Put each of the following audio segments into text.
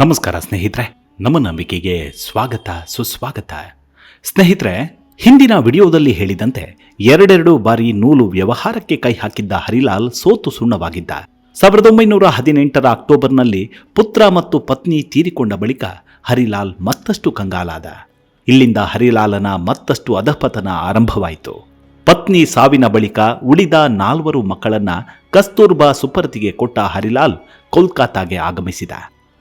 ನಮಸ್ಕಾರ ಸ್ನೇಹಿತರೆ, ನಮ್ಮ ನಂಬಿಕೆಗೆ ಸ್ವಾಗತ, ಸುಸ್ವಾಗತ. ಸ್ನೇಹಿತರೆ, ಹಿಂದಿನ ವಿಡಿಯೋದಲ್ಲಿ ಹೇಳಿದಂತೆ ಎರಡೆರಡು ಬಾರಿ ನೂಲು ವ್ಯವಹಾರಕ್ಕೆ ಕೈ ಹಾಕಿದ್ದ ಹರಿಲಾಲ್ ಸೋತು ಸುಣ್ಣವಾಗಿದ್ದ. ಸಾವಿರದ ಒಂಬೈನೂರ ಹದಿನೆಂಟರ ಅಕ್ಟೋಬರ್ನಲ್ಲಿ ಪುತ್ರ ಮತ್ತು ಪತ್ನಿ ತೀರಿಕೊಂಡ ಬಳಿಕ ಹರಿಲಾಲ್ ಮತ್ತಷ್ಟು ಕಂಗಾಲಾದ. ಇಲ್ಲಿಂದ ಹರಿಲಾಲನ ಮತ್ತಷ್ಟು ಅಧಪತನ ಆರಂಭವಾಯಿತು. ಪತ್ನಿ ಸಾವಿನ ಬಳಿಕ ಉಳಿದ ನಾಲ್ವರು ಮಕ್ಕಳನ್ನ ಕಸ್ತೂರ್ಬಾ ಸುಪರ್ತಿಗೆ ಕೊಟ್ಟ ಹರಿಲಾಲ್ ಕೋಲ್ಕತ್ತಾಗೆ ಆಗಮಿಸಿದ.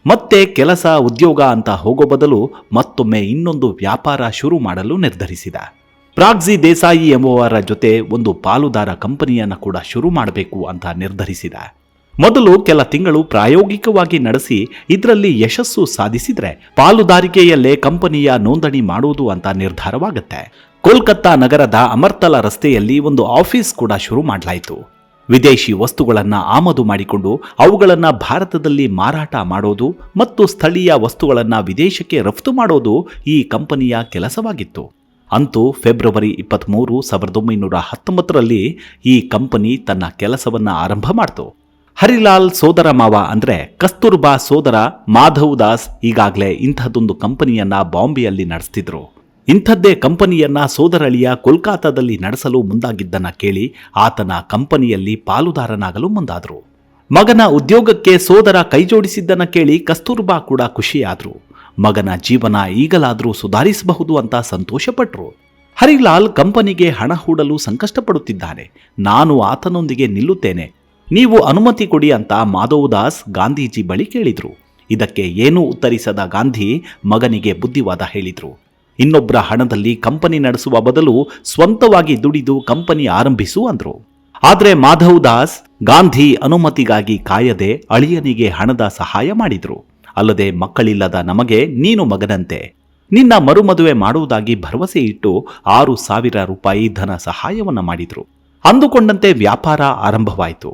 ಮತ್ತೆ ಕೆಲಸ, ಉದ್ಯೋಗ ಅಂತ ಹೋಗೋ ಬದಲು ಮತ್ತೊಮ್ಮೆ ಇನ್ನೊಂದು ವ್ಯಾಪಾರ ಶುರು ಮಾಡಲು ನಿರ್ಧರಿಸಿದ. ಪ್ರಾಗ್ಜಿ ದೇಸಾಯಿ ಎಂಬುವರ ಜೊತೆ ಒಂದು ಪಾಲುದಾರ ಕಂಪನಿಯನ್ನು ಕೂಡ ಶುರು ಮಾಡಬೇಕು ಅಂತ ನಿರ್ಧರಿಸಿದ. ಮೊದಲು ಕೆಲ ತಿಂಗಳು ಪ್ರಾಯೋಗಿಕವಾಗಿ ನಡೆಸಿ ಇದರಲ್ಲಿ ಯಶಸ್ಸು ಸಾಧಿಸಿದ್ರೆ ಪಾಲುದಾರಿಕೆಯಲ್ಲೇ ಕಂಪನಿಯ ನೋಂದಣಿ ಮಾಡುವುದು ಅಂತ ನಿರ್ಧಾರವಾಗುತ್ತೆ. ಕೋಲ್ಕತ್ತಾ ನಗರದ ಅಮರ್ತಲ ರಸ್ತೆಯಲ್ಲಿ ಒಂದು ಆಫೀಸ್ ಕೂಡ ಶುರು ಮಾಡಲಾಯಿತು. ವಿದೇಶಿ ವಸ್ತುಗಳನ್ನು ಆಮದು ಮಾಡಿಕೊಂಡು ಅವುಗಳನ್ನು ಭಾರತದಲ್ಲಿ ಮಾರಾಟ ಮಾಡೋದು ಮತ್ತು ಸ್ಥಳೀಯ ವಸ್ತುಗಳನ್ನು ವಿದೇಶಕ್ಕೆ ರಫ್ತು ಮಾಡೋದು ಈ ಕಂಪನಿಯ ಕೆಲಸವಾಗಿತ್ತು. ಅಂತೂ ಫೆಬ್ರವರಿ ಇಪ್ಪತ್ತ್ಮೂರು ಸಾವಿರದ ಒಂಬೈನೂರ ಹತ್ತೊಂಬತ್ತರಲ್ಲಿ ಈ ಕಂಪನಿ ತನ್ನ ಕೆಲಸವನ್ನು ಆರಂಭ ಮಾಡಿತು. ಹರಿಲಾಲ್ ಸೋದರ ಮಾವ ಅಂದರೆ ಕಸ್ತೂರ್ಬಾ ಸೋದರ ಮಾಧವ್ ದಾಸ್ ಈಗಾಗಲೇ ಇಂಥದ್ದೊಂದು ಕಂಪನಿಯನ್ನು ಬಾಂಬೆಯಲ್ಲಿ ನಡೆಸ್ತಿದ್ರು. ಇಂಥದ್ದೇ ಕಂಪನಿಯನ್ನ ಸೋದರಳಿಯ ಕೋಲ್ಕತ್ತಾದಲ್ಲಿ ನಡೆಸಲು ಮುಂದಾಗಿದ್ದನ್ನ ಕೇಳಿ ಆತನ ಕಂಪನಿಯಲ್ಲಿ ಪಾಲುದಾರನಾಗಲು ಮುಂದಾದರು. ಮಗನ ಉದ್ಯೋಗಕ್ಕೆ ಸೋದರ ಕೈಜೋಡಿಸಿದ್ದನ್ನ ಕೇಳಿ ಕಸ್ತೂರ್ಬಾ ಕೂಡ ಖುಷಿಯಾದರು. ಮಗನ ಜೀವನ ಈಗಲಾದರೂ ಸುಧಾರಿಸಬಹುದು ಅಂತ ಸಂತೋಷಪಟ್ಟರು ಹರಿಲಾಲ್ ಕಂಪನಿಗೆ ಹಣ ಹೂಡಲು ಸಂಕಷ್ಟಪಡುತ್ತಿದ್ದಾನೆ. ನಾನು ಆತನೊಂದಿಗೆ ನಿಲ್ಲುತ್ತೇನೆ. ನೀವು ಅನುಮತಿ ಕೊಡಿ ಅಂತ ಮಾಧವ್ ದಾಸ್ ಗಾಂಧೀಜಿ ಬಳಿ ಕೇಳಿದರು. ಇದಕ್ಕೆ ಏನೂ ಉತ್ತರಿಸದ ಗಾಂಧಿ ಮಗನಿಗೆ ಬುದ್ಧಿವಾದ ಹೇಳಿದ್ರು. ಇನ್ನೊಬ್ಬರ ಹಣದಲ್ಲಿ ಕಂಪನಿ ನಡೆಸುವ ಬದಲು ಸ್ವಂತವಾಗಿ ದುಡಿದು ಕಂಪನಿ ಆರಂಭಿಸು ಅಂದ್ರು. ಆದರೆ ಮಾಧವ್ ದಾಸ್ ಗಾಂಧಿ ಅನುಮತಿಗಾಗಿ ಕಾಯದೆ ಅಳಿಯನಿಗೆ ಹಣದ ಸಹಾಯ ಮಾಡಿದ್ರು. ಅಲ್ಲದೆ ಮಕ್ಕಳಿಲ್ಲದ ನಮಗೆ ನೀನು ಮಗನಂತೆ. ನಿನ್ನ ಮರುಮದುವೆ ಮಾಡುವುದಾಗಿ ಭರವಸೆ ಇಟ್ಟು ಆರು ಸಾವಿರ ರೂಪಾಯಿ ಧನ ಸಹಾಯವನ್ನ ಮಾಡಿದ್ರು. ಅಂದುಕೊಂಡಂತೆ ವ್ಯಾಪಾರ ಆರಂಭವಾಯಿತು.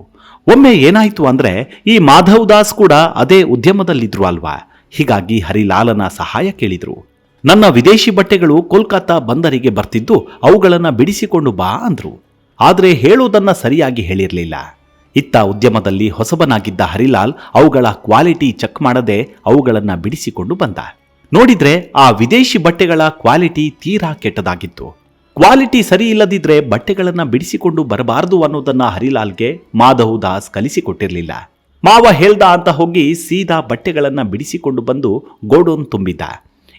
ಒಮ್ಮೆ ಏನಾಯ್ತು ಅಂದ್ರೆ ಈ ಮಾಧವ್ ದಾಸ್ ಕೂಡ ಅದೇ ಉದ್ಯಮದಲ್ಲಿದ್ರು ಅಲ್ವಾ? ಹೀಗಾಗಿ ಹರಿಲಾಲನ ಸಹಾಯ ಕೇಳಿದ್ರು. ನನ್ನ ವಿದೇಶಿ ಬಟ್ಟೆಗಳು ಕೋಲ್ಕತ್ತಾ ಬಂದರಿಗೆ ಬರ್ತಿದ್ದು ಅವುಗಳನ್ನು ಬಿಡಿಸಿಕೊಂಡು ಬಾ ಅಂದ್ರು. ಆದರೆ ಹೇಳುವುದನ್ನು ಸರಿಯಾಗಿ ಹೇಳಿರಲಿಲ್ಲ. ಇತ್ತ ಉದ್ಯಮದಲ್ಲಿ ಹೊಸಬನಾಗಿದ್ದ ಹರಿಲಾಲ್ ಅವುಗಳ ಕ್ವಾಲಿಟಿ ಚೆಕ್ ಮಾಡದೆ ಅವುಗಳನ್ನು ಬಿಡಿಸಿಕೊಂಡು ಬಂದ. ನೋಡಿದ್ರೆ ಆ ವಿದೇಶಿ ಬಟ್ಟೆಗಳ ಕ್ವಾಲಿಟಿ ತೀರಾ ಕೆಟ್ಟದಾಗಿತ್ತು. ಕ್ವಾಲಿಟಿ ಸರಿ ಇಲ್ಲದಿದ್ರೆ ಬಟ್ಟೆಗಳನ್ನು ಬಿಡಿಸಿಕೊಂಡು ಬರಬಾರದು ಅನ್ನೋದನ್ನು ಹರಿಲಾಲ್ಗೆ ಮಾಧವ್ ದಾಸ್ ಕಲಿಸಿಕೊಟ್ಟಿರಲಿಲ್ಲ. ಮಾವ ಹೇಳ್ದ ಅಂತ ಹೋಗಿ ಸೀದಾ ಬಟ್ಟೆಗಳನ್ನು ಬಿಡಿಸಿಕೊಂಡು ಬಂದು ಗೋಡೌನ್ ತುಂಬಿದ್ದ.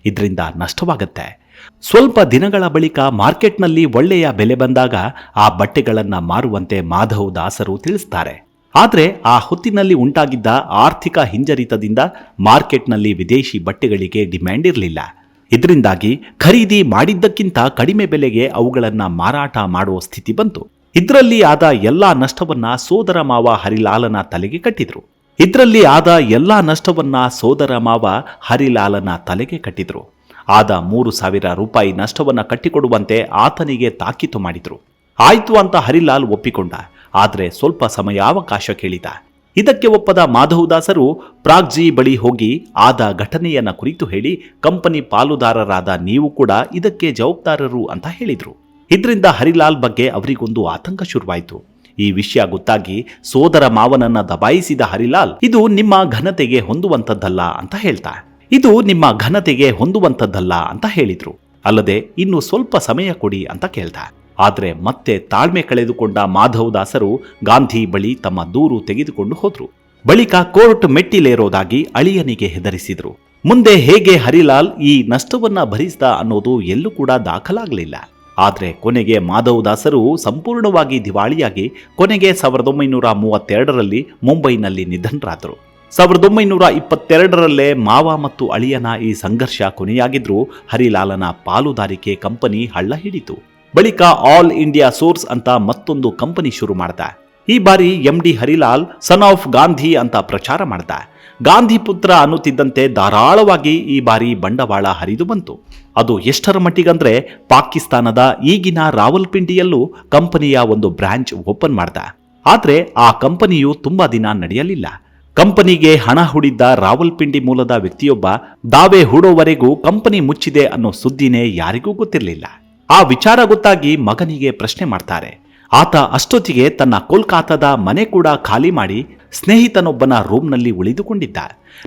ಇದರಿಂದ ನಷ್ಟವಾಗುತ್ತೆ. ಸ್ವಲ್ಪ ದಿನಗಳ ಬಳಿಕ ಮಾರ್ಕೆಟ್ನಲ್ಲಿ ಒಳ್ಳೆಯ ಬೆಲೆ ಬಂದಾಗ ಆ ಬಟ್ಟೆಗಳನ್ನು ಮಾರುವಂತೆ ಮಾಧವ್ ದಾಸರು ತಿಳಿಸ್ತಾರೆ. ಆದರೆ ಆ ಹೊತ್ತಿನಲ್ಲಿ ಉಂಟಾಗಿದ್ದ ಆರ್ಥಿಕ ಹಿಂಜರಿತದಿಂದ ಮಾರ್ಕೆಟ್ನಲ್ಲಿ ವಿದೇಶಿ ಬಟ್ಟೆಗಳಿಗೆ ಡಿಮ್ಯಾಂಡ್ ಇರಲಿಲ್ಲ. ಇದರಿಂದಾಗಿ ಖರೀದಿ ಮಾಡಿದ್ದಕ್ಕಿಂತ ಕಡಿಮೆ ಬೆಲೆಗೆ ಅವುಗಳನ್ನು ಮಾರಾಟ ಮಾಡುವ ಸ್ಥಿತಿ ಬಂತು. ಇದರಲ್ಲಿ ಆದ ಎಲ್ಲ ನಷ್ಟವನ್ನ ಸೋದರ ಮಾವ ಹರಿಲಾಲನ ತಲೆಗೆ ಕಟ್ಟಿದ್ರು. ಇದರಲ್ಲಿ ಆದ ಎಲ್ಲಾ ನಷ್ಟವನ್ನ ಸೋದರ ಮಾವ ಹರಿಲಾಲನ ತಲೆಗೆ ಕಟ್ಟಿದ್ರು. ಆದ ಮೂರು ಸಾವಿರ ರೂಪಾಯಿ ನಷ್ಟವನ್ನ ಕಟ್ಟಿಕೊಡುವಂತೆ ಆತನಿಗೆ ತಾಕೀತು ಮಾಡಿದ್ರು. ಆಯ್ತು ಅಂತ ಹರಿಲಾಲ್ ಒಪ್ಪಿಕೊಂಡ. ಆದರೆ ಸ್ವಲ್ಪ ಸಮಯಾವಕಾಶ ಕೇಳಿದ. ಇದಕ್ಕೆ ಒಪ್ಪದ ಮಾಧವದಾಸರು ಪ್ರಾಗ್ಜಿ ಬಳಿ ಹೋಗಿ ಆದ ಘಟನೆಯನ್ನ ಕುರಿತು ಹೇಳಿ ಕಂಪನಿ ಪಾಲುದಾರರಾದ ನೀವು ಕೂಡ ಇದಕ್ಕೆ ಜವಾಬ್ದಾರರು ಅಂತ ಹೇಳಿದ್ರು. ಇದರಿಂದ ಹರಿಲಾಲ್ ಬಗ್ಗೆ ಅವರಿಗೊಂದು ಆತಂಕ ಶುರುವಾಯಿತು. ಈ ವಿಷಯ ಗೊತ್ತಾಗಿ ಸೋದರ ಮಾವನನ್ನ ದಬಾಯಿಸಿದ ಹರಿಲಾಲ್ ಇದು ನಿಮ್ಮ ಘನತೆಗೆ ಹೊಂದುವಂಥದ್ದಲ್ಲ ಅಂತ ಹೇಳ್ತಾ. ಇದು ನಿಮ್ಮ ಘನತೆಗೆ ಹೊಂದುವಂಥದ್ದಲ್ಲ ಅಂತ ಹೇಳಿದ್ರು. ಅಲ್ಲದೆ ಇನ್ನು ಸ್ವಲ್ಪ ಸಮಯ ಕೊಡಿ ಅಂತ ಕೇಳ್ತಾ. ಆದರೆ ಮತ್ತೆ ತಾಳ್ಮೆ ಕಳೆದುಕೊಂಡ ಮಾಧವದಾಸರು ಗಾಂಧಿ ಬಳಿ ತಮ್ಮ ದೂರು ತೆಗೆದುಕೊಂಡು ಹೋದ್ರು. ಬಳಿಕ ಕೋರ್ಟ್ ಮೆಟ್ಟಿಲೇರೋದಾಗಿ ಅಳಿಯನಿಗೆ ಹೆದರಿಸಿದ್ರು. ಮುಂದೆ ಹೇಗೆ ಹರಿಲಾಲ್ ಈ ನಷ್ಟವನ್ನ ಭರಿಸಿದ ಅನ್ನೋದು ಎಲ್ಲೂ ಕೂಡ ದಾಖಲಾಗಲಿಲ್ಲ. ಆದರೆ ಕೊನೆಗೆ ಮಾಧವ್ ದಾಸರು ಸಂಪೂರ್ಣವಾಗಿ ದಿವಾಳಿಯಾಗಿ ಕೊನೆಗೆ ಸಾವಿರದ ಒಂಬೈನೂರ ಮೂವತ್ತೆರಡರಲ್ಲಿ ಮುಂಬೈನಲ್ಲಿ ನಿಧನರಾದರು. ಸಾವಿರದ ಒಂಬೈನೂರ ಇಪ್ಪತ್ತೆರಡರಲ್ಲೇ ಮಾವ ಮತ್ತು ಅಳಿಯನ ಈ ಸಂಘರ್ಷ ಕೊನೆಯಾಗಿದ್ರೂ ಹರಿಲಾಲನ ಪಾಲುದಾರಿಕೆ ಕಂಪನಿ ಹಳ್ಳ ಹಿಡಿತು ಬಳಿಕ ಆಲ್ ಇಂಡಿಯಾ ಸೋರ್ಸ್ ಅಂತ ಮತ್ತೊಂದು ಕಂಪನಿ ಶುರು ಮಾಡ್ದ. ಈ ಬಾರಿ M D Harilal son of Gandhi ಅಂತ ಪ್ರಚಾರ ಮಾಡ್ದ. ಗಾಂಧಿ ಪುತ್ರ ಅನ್ನುತ್ತಿದ್ದಂತೆ ಧಾರಾಳವಾಗಿ ಈ ಬಾರಿ ಬಂಡವಾಳ ಹರಿದು ಬಂತು. ಅದು ಎಷ್ಟರ ಮಟ್ಟಿಗಂದ್ರೆ ಪಾಕಿಸ್ತಾನದ ಈಗಿನ ರಾವಲ್ಪಿಂಡಿಯಲ್ಲೂ ಕಂಪನಿಯ ಒಂದು ಬ್ರಾಂಚ್ ಓಪನ್ ಮಾಡ್ದ. ಆದ್ರೆ ಆ ಕಂಪನಿಯು ತುಂಬಾ ದಿನ ನಡೆಯಲಿಲ್ಲ. ಕಂಪನಿಗೆ ಹಣ ಹೂಡಿದ್ದ ರಾವಲ್ಪಿಂಡಿ ಮೂಲದ ವ್ಯಕ್ತಿಯೊಬ್ಬ ದಾವೆ ಹೂಡೋವರೆಗೂ ಕಂಪನಿ ಮುಚ್ಚಿದೆ ಅನ್ನೋ ಸುದ್ದಿನೇ ಯಾರಿಗೂ ಗೊತ್ತಿರಲಿಲ್ಲ. ಆ ವಿಚಾರ ಗೊತ್ತಾಗಿ ಮಗನಿಗೆ ಪ್ರಶ್ನೆ ಮಾಡ್ತಾರೆ. ಆತ ಅಷ್ಟೊತ್ತಿಗೆ ತನ್ನ ಕೋಲ್ಕಾತಾದ ಮನೆ ಕೂಡ ಖಾಲಿ ಮಾಡಿ ಸ್ನೇಹಿತನೊಬ್ಬನ ರೂಮ್ನಲ್ಲಿ ಉಳಿದುಕೊಂಡಿದ್ದ.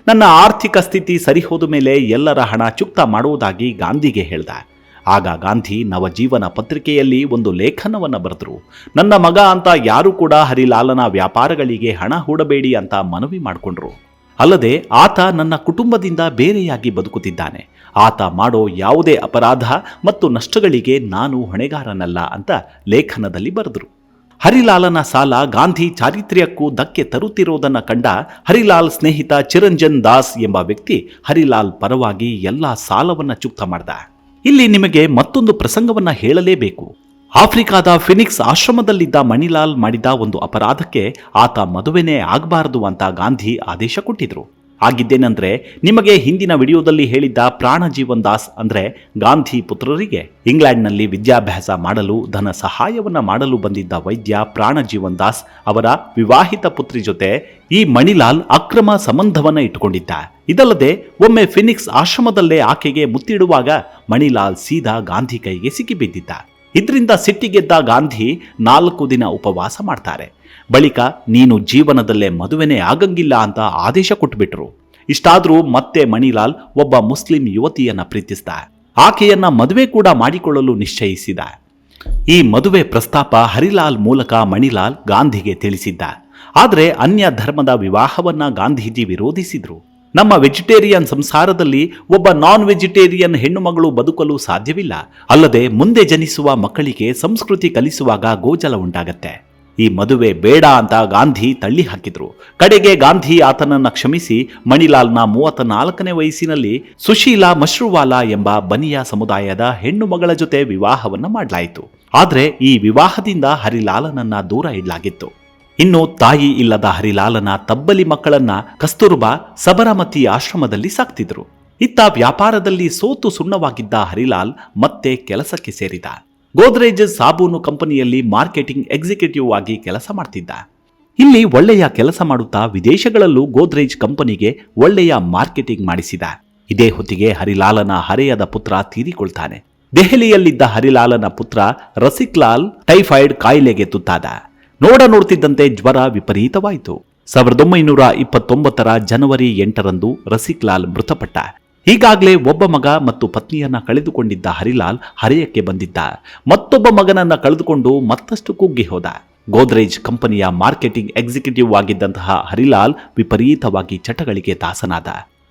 ನನ್ನ ಆರ್ಥಿಕ ಸ್ಥಿತಿ ಸರಿಹೋದ ಮೇಲೆ ಎಲ್ಲರ ಹಣ ಚುಕ್ತ ಮಾಡುವುದಾಗಿ ಗಾಂಧಿಗೆ ಹೇಳ್ದ. ಆಗ ಗಾಂಧಿ ನವಜೀವನ ಪತ್ರಿಕೆಯಲ್ಲಿ ಒಂದು ಲೇಖನವನ್ನು ಬರೆದರು. ನನ್ನ ಮಗ ಅಂತ ಯಾರು ಕೂಡ ಹರಿಲಾಲನ ವ್ಯಾಪಾರಗಳಿಗೆ ಹಣ ಹೂಡಬೇಡಿ ಅಂತ ಮನವಿ ಮಾಡಿಕೊಂಡ್ರು. ಅಲ್ಲದೆ ಆತ ನನ್ನ ಕುಟುಂಬದಿಂದ ಬೇರೆಯಾಗಿ ಬದುಕುತ್ತಿದ್ದಾನೆ. ಆತ ಮಾಡೋ ಯಾವುದೇ ಅಪರಾಧ ಮತ್ತು ನಷ್ಟಗಳಿಗೆ ನಾನು ಹೊಣೆಗಾರನಲ್ಲ ಅಂತ ಲೇಖನದಲ್ಲಿ ಬರೆದರು. ಹರಿಲಾಲನ ಸಾಲ ಗಾಂಧಿ ಚಾರಿತ್ರ್ಯಕ್ಕೂ ಧಕ್ಕೆ ತರುತ್ತಿರುವುದನ್ನ ಕಂಡ ಹರಿಲಾಲ್ ಸ್ನೇಹಿತ ಚಿರಂಜನ್ ದಾಸ್ ಎಂಬ ವ್ಯಕ್ತಿ ಹರಿಲಾಲ್ ಪರವಾಗಿ ಎಲ್ಲ ಸಾಲವನ್ನ ಚುಕ್ತ ಮಾಡ್ದ. ಇಲ್ಲಿ ನಿಮಗೆ ಮತ್ತೊಂದು ಪ್ರಸಂಗವನ್ನು ಹೇಳಲೇಬೇಕು. ಆಫ್ರಿಕಾದ ಫಿನಿಕ್ಸ್ ಆಶ್ರಮದಲ್ಲಿದ್ದ ಮಣಿಲಾಲ್ ಮಾಡಿದ ಒಂದು ಅಪರಾಧಕ್ಕೆ ಆತ ಮದುವೆನೇ ಆಗಬಾರದು ಅಂತ ಗಾಂಧಿ ಆದೇಶ ಕೊಟ್ಟಿದ್ರು. ಆಗಿದ್ದೇನೆಂದ್ರೆ ನಿಮಗೆ ಹಿಂದಿನ ವಿಡಿಯೋದಲ್ಲಿ ಹೇಳಿದ್ದ ಪ್ರಾಣಜೀವನ್ ದಾಸ್ ಅಂದ್ರೆ ಗಾಂಧಿ ಪುತ್ರರಿಗೆ. ಇಂಗ್ಲೆಂಡ್ನಲ್ಲಿ ವಿದ್ಯಾಭ್ಯಾಸ ಮಾಡಲು, ಧನ ಸಹಾಯವನ್ನ ಮಾಡಲು ಬಂದಿದ್ದ ವೈದ್ಯ ಪ್ರಾಣಜೀವನ್ ದಾಸ್ ಅವರ ವಿವಾಹಿತ ಪುತ್ರಿ ಜೊತೆ ಈ ಮಣಿಲಾಲ್ ಅಕ್ರಮ ಸಂಬಂಧವನ್ನ ಇಟ್ಟುಕೊಂಡಿದ್ದ. ಇದಲ್ಲದೆ, ಒಮ್ಮೆ ಫಿನಿಕ್ಸ್ ಆಶ್ರಮದಲ್ಲೇ ಆಕೆಗೆ ಮುತ್ತಿಡುವಾಗ ಮಣಿಲಾಲ್ ಸೀದಾ ಗಾಂಧಿ ಕೈಗೆ ಸಿಕ್ಕಿಬಿದ್ದಿದ್ದ. ಇದರಿಂದ ಸಿಟ್ಟಿಗೆದ್ದ ಗಾಂಧಿ ನಾಲ್ಕು ದಿನ ಉಪವಾಸ ಮಾಡ್ತಾರೆ. ಬಳಿಕ, ನೀನು ಜೀವನದಲ್ಲೇ ಮದುವೆನೇ ಆಗಂಗಿಲ್ಲ ಅಂತ ಆದೇಶ ಕೊಟ್ಬಿಟ್ರು. ಇಷ್ಟಾದರೂ ಮತ್ತೆ ಮಣಿಲಾಲ್ ಒಬ್ಬ ಮುಸ್ಲಿಂ ಯುವತಿಯನ್ನ ಪ್ರೀತಿಸಿದ ಆಕೆಯನ್ನ ಮದುವೆ ಕೂಡ ಮಾಡಿಕೊಳ್ಳಲು ನಿಶ್ಚಯಿಸಿದ. ಈ ಮದುವೆ ಪ್ರಸ್ತಾಪ ಹರಿಲಾಲ್ ಮೂಲಕ ಮಣಿಲಾಲ್ ಗಾಂಧಿಗೆ ತಿಳಿಸಿದ್ದ. ಆದರೆ ಅನ್ಯ ಧರ್ಮದ ವಿವಾಹವನ್ನ ಗಾಂಧೀಜಿ ವಿರೋಧಿಸಿದ್ರು. ನಮ್ಮ ವೆಜಿಟೇರಿಯನ್ ಸಂಸಾರದಲ್ಲಿ ಒಬ್ಬ ನಾನ್ ವೆಜಿಟೇರಿಯನ್ ಹೆಣ್ಣುಮಗಳು ಬದುಕಲು ಸಾಧ್ಯವಿಲ್ಲ. ಅಲ್ಲದೆ ಮುಂದೆ ಜನಿಸುವ ಮಕ್ಕಳಿಗೆ ಸಂಸ್ಕೃತಿ ಕಲಿಸುವಾಗ ಗೋಜಲ ಉಂಟಾಗತ್ತೆ. ಈ ಮದುವೆ ಬೇಡ ಅಂತ ಗಾಂಧಿ ತಳ್ಳಿ ಹಾಕಿದ್ರು. ಕಡೆಗೆ ಗಾಂಧಿ ಆತನನ್ನ ಕ್ಷಮಿಸಿ ಮಣಿಲಾಲ್ನ ಮೂವತ್ತ ನಾಲ್ಕನೇ ವಯಸ್ಸಿನಲ್ಲಿ ಸುಶೀಲಾ ಮಶ್ರೂವಾಲಾ ಎಂಬ ಬನಿಯಾ ಸಮುದಾಯದ ಹೆಣ್ಣು ಮಗಳ ಜೊತೆ ವಿವಾಹವನ್ನ ಮಾಡಲಾಯಿತು. ಆದರೆ ಈ ವಿವಾಹದಿಂದ ಹರಿಲಾಲನನ್ನ ದೂರ ಇಡಲಾಗಿತ್ತು. ಇನ್ನು ತಾಯಿ ಇಲ್ಲದ ಹರಿಲಾಲನ ತಬ್ಬಲಿ ಮಕ್ಕಳನ್ನ ಕಸ್ತೂರ್ಬಾ ಸಬರಮತಿ ಆಶ್ರಮದಲ್ಲಿ ಸಾಕ್ತಿದ್ರು. ಇತ್ತ ವ್ಯಾಪಾರದಲ್ಲಿ ಸೋತು ಸುಣ್ಣವಾಗಿದ್ದ ಹರಿಲಾಲ್ ಮತ್ತೆ ಕೆಲಸಕ್ಕೆ ಸೇರಿದ. ಗೋದ್ರೇಜ್ ಸಾಬೂನು ಕಂಪನಿಯಲ್ಲಿ ಮಾರ್ಕೆಟಿಂಗ್ ಎಕ್ಸಿಕ್ಯೂಟಿವ್ ಆಗಿ ಕೆಲಸ ಮಾಡ್ತಿದ್ದ. ಇಲ್ಲಿ ಒಳ್ಳೆಯ ಕೆಲಸ ಮಾಡುತ್ತಾ ವಿದೇಶಗಳಲ್ಲೂ ಗೋದ್ರೇಜ್ ಕಂಪನಿಗೆ ಒಳ್ಳೆಯ ಮಾರ್ಕೆಟಿಂಗ್ ಮಾಡಿಸಿದ. ಇದೇ ಹೊತ್ತಿಗೆ ಹರಿಲಾಲನ ಹರೆಯದ ಪುತ್ರ ತೀರಿಕೊಳ್ತಾನೆ. ದೆಹಲಿಯಲ್ಲಿದ್ದ ಹರಿಲಾಲನ ಪುತ್ರ ರಸಿಕ್ಲಾಲ್ ಟೈಫಾಯ್ಡ್ ಕಾಯಿಲೆಗೆ ತುತ್ತಾದ. ನೋಡ ನೋಡ್ತಿದ್ದಂತೆ ಜ್ವರ ವಿಪರೀತವಾಯಿತು. ಸಾವಿರದ ಒಂಬೈನೂರ ಇಪ್ಪತ್ತೊಂಬತ್ತರ ಜನವರಿ ಎಂಟರಂದು ರಸಿಕ್ಲಾಲ್ ಮೃತಪಟ್ಟ. ಈಗಾಗಲೇ ಒಬ್ಬ ಮಗ ಮತ್ತು ಪತ್ನಿಯನ್ನ ಕಳೆದುಕೊಂಡಿದ್ದ ಹರಿಲಾಲ್ ಹರೆಯಕ್ಕೆ ಬಂದಿದ್ದ. ಮತ್ತೊಬ್ಬ ಮಗನನ್ನ ಕಳೆದುಕೊಂಡು ಮತ್ತಷ್ಟು ಕುಗ್ಗಿ ಹೋದ. ಗೋದ್ರೇಜ್ ಕಂಪನಿಯ ಮಾರ್ಕೆಟಿಂಗ್ ಎಕ್ಸಿಕ್ಯೂಟಿವ್ ಆಗಿದ್ದಂತಹ ಹರಿಲಾಲ್ ವಿಪರೀತವಾಗಿ ಚಟಗಳಿಗೆ ದಾಸನಾದ.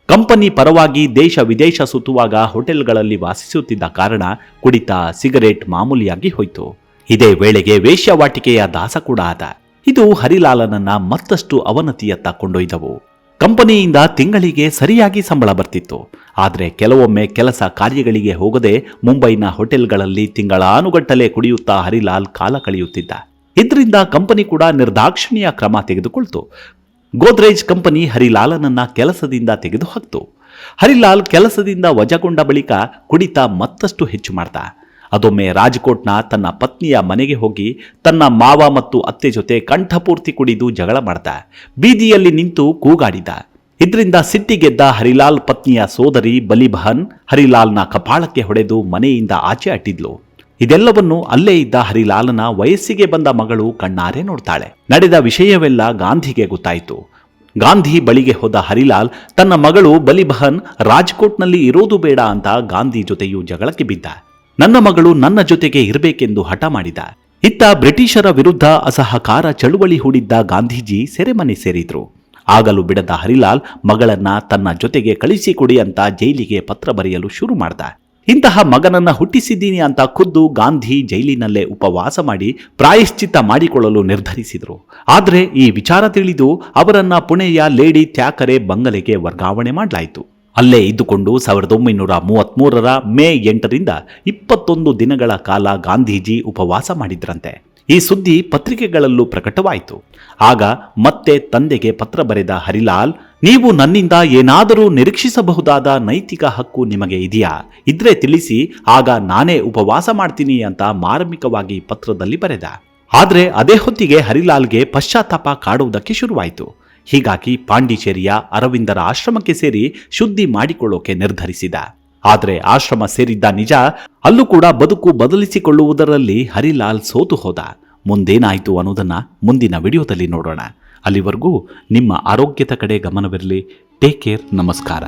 ಕಂಪನಿ ಪರವಾಗಿ ದೇಶ ವಿದೇಶ ಸುತ್ತುವಾಗ ಹೋಟೆಲ್ಗಳಲ್ಲಿ ವಾಸಿಸುತ್ತಿದ್ದ ಕಾರಣ ಕುಡಿತ, ಸಿಗರೇಟ್ ಮಾಮೂಲಿಯಾಗಿ ಹೋಯಿತು. ಇದೇ ವೇಳೆಗೆ ವೇಶ್ಯವಾಟಿಕೆಯ ದಾಸ ಕೂಡ ಆದ. ಇದು ಹರಿಲಾಲನನ್ನ ಮತ್ತಷ್ಟು ಅವನತಿಯತ್ತ ಕೊಂಡೊಯ್ದವು. ಕಂಪನಿಯಿಂದ ತಿಂಗಳಿಗೆ ಸರಿಯಾಗಿ ಸಂಬಳ ಬರ್ತಿತ್ತು. ಆದರೆ ಕೆಲವೊಮ್ಮೆ ಕೆಲಸ ಕಾರ್ಯಗಳಿಗೆ ಹೋಗದೆ ಮುಂಬೈನ ಹೋಟೆಲ್ಗಳಲ್ಲಿ ತಿಂಗಳಾನುಗಟ್ಟಲೆ ಕುಡಿಯುತ್ತಾ ಹರಿಲಾಲ್ ಕಾಲ ಕಳೆಯುತ್ತಿದ್ದ. ಇದರಿಂದ ಕಂಪನಿ ಕೂಡ ನಿರ್ದಾಕ್ಷಿಣ್ಯ ಕ್ರಮ ತೆಗೆದುಕೊಳ್ತು. ಗೋದ್ರೇಜ್ ಕಂಪನಿ ಹರಿಲಾಲನನ್ನ ಕೆಲಸದಿಂದ ತೆಗೆದುಹಾಕ್ತು. ಹರಿಲಾಲ್ ಕೆಲಸದಿಂದ ವಜಗೊಂಡ ಬಳಿಕ ಕುಡಿತ ಮತ್ತಷ್ಟು ಹೆಚ್ಚು ಮಾಡ್ದ. ಅದೊಮ್ಮೆ ರಾಜ್ಕೋಟ್ನ ತನ್ನ ಪತ್ನಿಯ ಮನೆಗೆ ಹೋಗಿ ತನ್ನ ಮಾವ ಮತ್ತು ಅತ್ತೆ ಜೊತೆ ಕಂಠಪೂರ್ತಿ ಕುಡಿದು ಜಗಳ ಮಾಡ್ದ. ಬೀದಿಯಲ್ಲಿ ನಿಂತು ಕೂಗಾಡಿದ. ಇದರಿಂದ ಸಿಟ್ಟಿಗೆದ್ದ ಹರಿಲಾಲ್ ಪತ್ನಿಯ ಸೋದರಿ ಬಲಿಬಹನ್ ಹರಿಲಾಲ್ನ ಕಪಾಳಕ್ಕೆ ಹೊಡೆದು ಮನೆಯಿಂದ ಆಚೆ ಅಟ್ಟಿದ್ಲು. ಇದೆಲ್ಲವನ್ನು ಅಲ್ಲೇ ಇದ್ದ ಹರಿಲಾಲನ ವಯಸ್ಸಿಗೆ ಬಂದ ಮಗಳು ಕಣ್ಣಾರೆ ನೋಡ್ತಾಳೆ. ನಡೆದ ವಿಷಯವೆಲ್ಲ ಗಾಂಧಿಗೆ ಗೊತ್ತಾಯಿತು. ಗಾಂಧಿ ಬಳಿಗೆ ಹೋದ ಹರಿಲಾಲ್ ತನ್ನ ಮಗಳು ಬಲಿಬಹನ್ ರಾಜ್ಕೋಟ್ನಲ್ಲಿ ಇರೋದು ಬೇಡ ಅಂತ ಗಾಂಧಿ ಜೊತೆಯೂ ಜಗಳಕ್ಕೆ ಬಿದ್ದ. ನನ್ನ ಮಗಳು ನನ್ನ ಜೊತೆಗೆ ಇರಬೇಕೆಂದು ಹಠ ಮಾಡಿದ. ಇತ್ತ ಬ್ರಿಟಿಷರ ವಿರುದ್ಧ ಅಸಹಕಾರ ಚಳುವಳಿ ಹೂಡಿದ್ದ ಗಾಂಧೀಜಿ ಸೆರೆಮನೆ ಸೇರಿದ್ರು. ಆಗಲು ಬಿಡದ ಹರಿಲಾಲ್ ಮಗಳನ್ನ ತನ್ನ ಜೊತೆಗೆ ಕಳಿಸಿಕೊಡಿ ಅಂತ ಜೈಲಿಗೆ ಪತ್ರ ಬರೆಯಲು ಶುರು ಮಾಡ್ದ. ಇಂತಹ ಮಗನನ್ನ ಹುಟ್ಟಿಸಿದ್ದೀನಿ ಅಂತ ಖುದ್ದು ಗಾಂಧಿ ಜೈಲಿನಲ್ಲೇ ಉಪವಾಸ ಮಾಡಿ ಪ್ರಾಯಶ್ಚಿತ್ತ ಮಾಡಿಕೊಳ್ಳಲು ನಿರ್ಧರಿಸಿದರು. ಆದರೆ ಈ ವಿಚಾರ ತಿಳಿದು ಅವರನ್ನ ಪುಣೆಯ ಲೇಡಿ ತ್ಯಾಕರೆ ಬಂಗಲೆಗೆ ವರ್ಗಾವಣೆ ಮಾಡಲಾಯಿತು. ಅಲ್ಲೇ ಇದ್ದುಕೊಂಡು ಸಾವಿರದ ಒಂಬೈನೂರ ಮೂವತ್ತ್ಮೂರರ ಮೇ ಎಂಟರಿಂದ ಇಪ್ಪತ್ತೊಂದು ದಿನಗಳ ಕಾಲ ಗಾಂಧೀಜಿ ಉಪವಾಸ ಮಾಡಿದ್ರಂತೆ. ಈ ಸುದ್ದಿ ಪತ್ರಿಕೆಗಳಲ್ಲೂ ಪ್ರಕಟವಾಯಿತು. ಆಗ ಮತ್ತೆ ತಂದೆಗೆ ಪತ್ರ ಬರೆದ ಹರಿಲಾಲ್, ನೀವು ನನ್ನಿಂದ ಏನಾದರೂ ನಿರೀಕ್ಷಿಸಬಹುದಾದ ನೈತಿಕ ಹಕ್ಕು ನಿಮಗೆ ಇದೆಯಾ? ಇದ್ರೆ ತಿಳಿಸಿ, ಆಗ ನಾನೇ ಉಪವಾಸ ಮಾಡ್ತೀನಿ ಅಂತ ಮಾರ್ಮಿಕವಾಗಿ ಪತ್ರದಲ್ಲಿ ಬರೆದ. ಆದರೆ ಅದೇ ಹೊತ್ತಿಗೆ ಹರಿಲಾಲ್ಗೆ ಪಶ್ಚಾತ್ತಾಪ ಕಾಡುವುದಕ್ಕೆ ಶುರುವಾಯಿತು. ಹೀಗಾಗಿ ಪಾಂಡಿಚೇರಿಯ ಅರವಿಂದರ ಆಶ್ರಮಕ್ಕೆ ಸೇರಿ ಶುದ್ಧಿ ಮಾಡಿಕೊಳ್ಳೋಕೆ ನಿರ್ಧರಿಸಿದ. ಆದರೆ ಆಶ್ರಮ ಸೇರಿದ್ದ ನಿಜ ಅಲ್ಲೂ ಕೂಡ ಬದುಕು ಬದಲಿಸಿಕೊಳ್ಳುವುದರಲ್ಲಿ ಹರಿಲಾಲ್ ಸೋತು ಹೋದ. ಮುಂದೇನಾಯಿತು ಅನ್ನೋದನ್ನು ಮುಂದಿನ ವಿಡಿಯೋದಲ್ಲಿ ನೋಡೋಣ. ಅಲ್ಲಿವರೆಗೂ ನಿಮ್ಮ ಆರೋಗ್ಯದ ಕಡೆ ಗಮನವಿರಲಿ. ಟೇಕ್ ಕೇರ್ ನಮಸ್ಕಾರ.